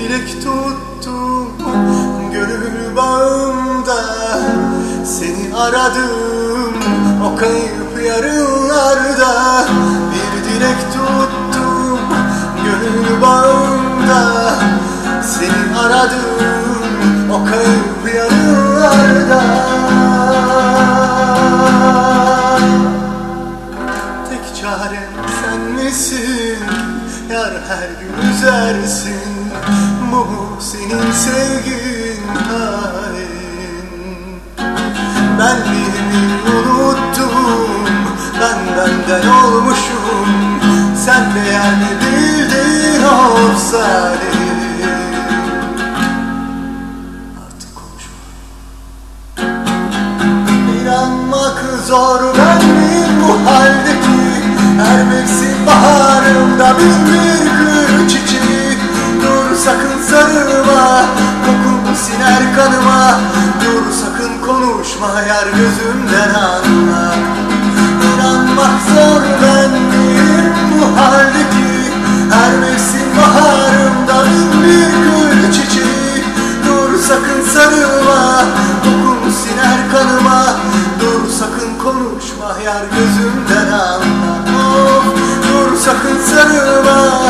dilek tuttum Gönül bağımda Seni aradım O kayıp yarınlarda. Bir dilek tuttum Gönül bağımda Seni aradım O kayıp yarınlarda. Tek çarem sen misin Yar her gün üzersin Bu senin sevgin hain. Benliğimi unuttum Ben benden olmuşum. Sen değer mi bildin olsa Artık konuşma. İnanmak zor ben miyim bu haldeki Her mevsim baharımda bin bir gül çiçeği Dur sakın sarılma Kokun siner kanıma. Dur sakın konuşma Yar gözümden anla İnanmak zor ben miyim bu haldeki Her mevsim baharımda bin bir gül çiçeği. Dur sakın sarılma Kokun siner kanıma. Dur sakın konuşma Yar gözümden anla Of, sakın sarılma